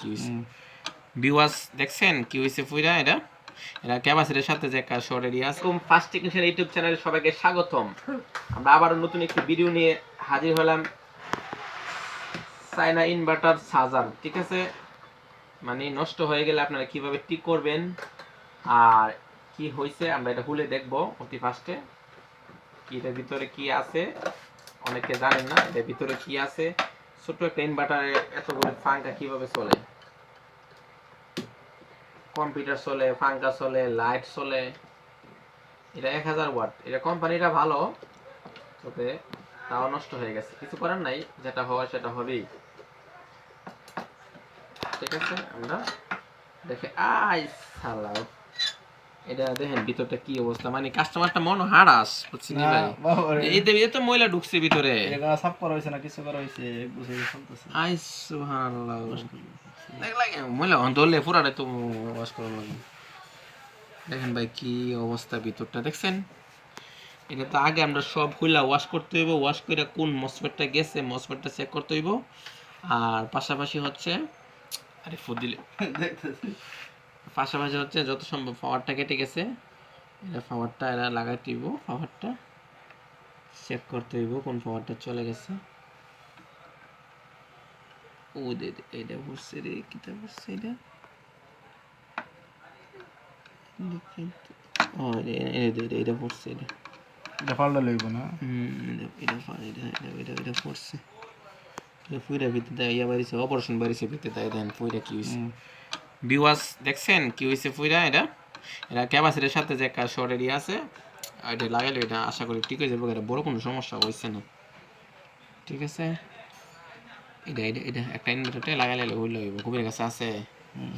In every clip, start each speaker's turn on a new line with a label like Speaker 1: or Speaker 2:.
Speaker 1: কি বিওয়াস দেখছেন কি এটা? এটা ক্যাপাসিটির সাথে যে একটা শর্ট এরিয়া আছে। ফার্স্ট টেকনিশিয়ান ইউটিউব চ্যানেলে সবাইকে স্বাগতম। আমরা আবারও নতুন একটি ভিডিও নিয়ে হাজির হলাম চায়না ইনভার্টার চার্জার ঠিক আছে? মানে নষ্ট হয়ে গেলে আপনারা কীভাবে ঠিক করবেন আর কি হয়েছে আমরা এটা খুলে দেখব অতি ফার্স্টে কি এটার ভিতরে কি আছে? অনেকে জানেন না এটার ভিতরে কি আছে? ছোট্ট একটা ইনভার্টারে এতগুলো ফাঙ্কা কীভাবে চলে? কম্পিউটার চলে, ফাঙ্কা চলে, লাইট চলে। এটা এক হাজার ওয়াট। এটা কোম্পানিটা ভালো, তবে তাও নষ্ট হয়ে গেছে। কিছু করার নাই, যেটা হওয়ার সেটা হবেই। ঠিক আছে, আমরা দেখে আই সালাও এটা দেখেন ভিতরটা কি অবস্থা? মানে কাস্টমারটা মন হারাস বুঝছি নি ভাই? এই দেবে তো ময়লা ঢুকছে ভিতরে।
Speaker 2: সাফ করা হয়েছে না কিছু করা হয়েছে বুঝে চলতেছে
Speaker 1: আই সুবহানাল্লাহ। দেখলা ময়লা অন্তলে পুরাটা তো ওয়াশ করা লাগে। দেখেন ভাই কি অবস্থা ভিতরটা দেখছেন? এটা তো আগে আমরা সব খুলা ওয়াশ করতে হইব ওয়াশ করে কোন মসফেটটা গেছে মসফেটটা চেক করতে হইব। আর পাশাপাশি হচ্ছে আরে ফুদিলে
Speaker 2: দেখতেছি।
Speaker 1: পাশাপাশি হচ্ছে যত সম্ভব পাওয়ারটা কেটে গেছে এটা পাওয়ারটা এরা লাগাইতে হইব পাওয়ারটা চেক করতে হইব কোন পাওয়ারটা চলে গেছে। ও দে দে, এটা বসছে রে কিটা বসছে এটা এটা পড়ছে এটা
Speaker 2: এটা পাল্টা লইব না?
Speaker 1: এটা- এটা এটা এটা এটা এটা পড়ছে। ফুইরা ভিতরে ইয়া বাড়িছে অপারেশন বাড়িছে ভিতরে দেয় দেন ফুইরা কি হয়েছে বিওয়াস দেখছেন কি হয়েছে ফুইরা এটা? এটা ক্যাপাসিটির সাথে যে একটা শর্ট এরিয়া আছে এটা লাগাইলে এটা আশা করি ঠিক হয়ে যাবে এটা বড় কোনো সমস্যা হয়েছে না। ঠিক আছে? এটা এটা এটা একটা ইনভার্টারটা লাগাইলে হইলে হইব। খুবই কাছে আছে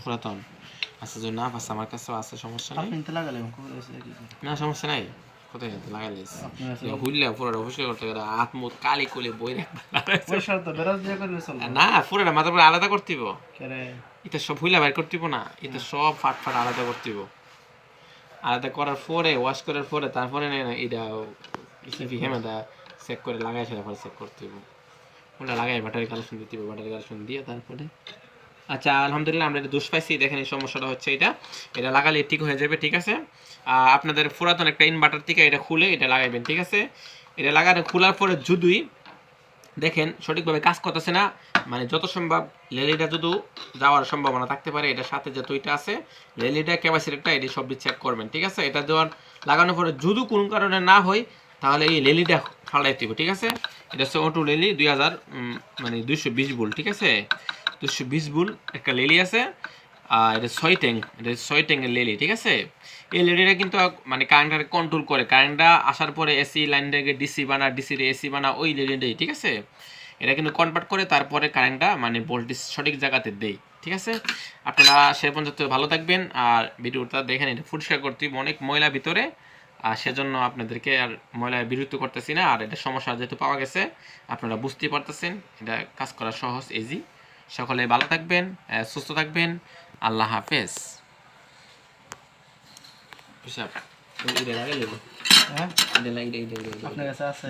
Speaker 1: পুরাতন। আচ্ছা যদি না পাচ্ছে আমার কাছেও আছে সমস্যা নাই।
Speaker 2: লাগালে
Speaker 1: না সমস্যা নাই। কোথায় লাগাইলিস
Speaker 2: আপনি
Speaker 1: পুরোটা অবশ্যই করতে গেলে হাত মুখ কালি কুলে বই রাখবে
Speaker 2: পয়সা তো বেরাজ দিয়ে করলে চলবে
Speaker 1: না। পুরোটা মাথার উপরে আলাদা করতে এটা সব হুইলা বাইর করতে না এটা সব ফাট ফাট আলাদা আলাদা করার পরে ওয়াশ করার পরে তারপরে না এটা ইসিপি হেমেদা চেক করে। লাগাই সেটা পরে চেক ওটা লাগাই ব্যাটারি কালেকশন দিতে ব্যাটারি কালেকশন দিয়ে তারপরে আচ্ছা আলহামদুলিল্লাহ আমরা এটা দোষ পাইছি। দেখেন এই সমস্যাটা হচ্ছে এটা। এটা লাগালে ঠিক হয়ে যাবে, ঠিক আছে? আপনাদের পুরাতন একটা ইনভার্টার থেকে এটা খুলে এটা লাগাইবেন, ঠিক আছে? এটা লাগানো খোলার পরে যদিই দেখেন সঠিকভাবে কাজ করতেছে না মানে যত সম্ভব লেলিটা যদি যাওয়ার সম্ভাবনা থাকতে পারে, এটার সাথে যে তৈটা আছে, লেলিটা ক্যাপাসিটিটা এটি সব চেক করবেন, ঠিক আছে? এটা দেওয়ার, লাগানোর পরে যদি কোনো কারণে না হয়, তাহলে এই লেলিটা ফালাই দিব ঠিক আছে? এটা হচ্ছে অটো লেলি দুই হাজার মানে দুইশো বিশ বুল ঠিক আছে? দুশো বিশ বুল, একটা লেলি আছে, আর এটা ছয় ট্যাঙ্ক এটা ছয় ট্যাঙ্কের লেলি, ঠিক আছে? এই লেলিটা কিন্তু মানে কারেন্টটাকে কন্ট্রোল করে। কারেন্টটা আসার পরে এসি লাইনটাকে ডিসি বানা ডিসির এসি বানা, ওই লেলিটাই, ঠিক আছে? এটা কিন্তু কনভার্ট করে তারপরে কারেন্টটা মানে ভোল্টেজ সঠিক জায়গাতে দেয় ঠিক আছে? আপনারা সে পর্যন্ত ভালো থাকবেন, আর ভিডিওটা দেখেন, এটা পরিষ্কার করতে অনেক ময়লা ভিতরে, আর সেজন্য আপনাদেরকে আর ময়লা বিরক্ত করতেছি না, আর এটা সমস্যা যেহেতু পাওয়া গেছে, আপনারা বুঝতেই পারতেছেন, এটা কাজ করা সহজ ইজি সকলে ভালো থাকবেন সুস্থ থাকবেন। আল্লাহ হাফেজ।
Speaker 2: হ্যাঁ? আপনার কাছে আছে।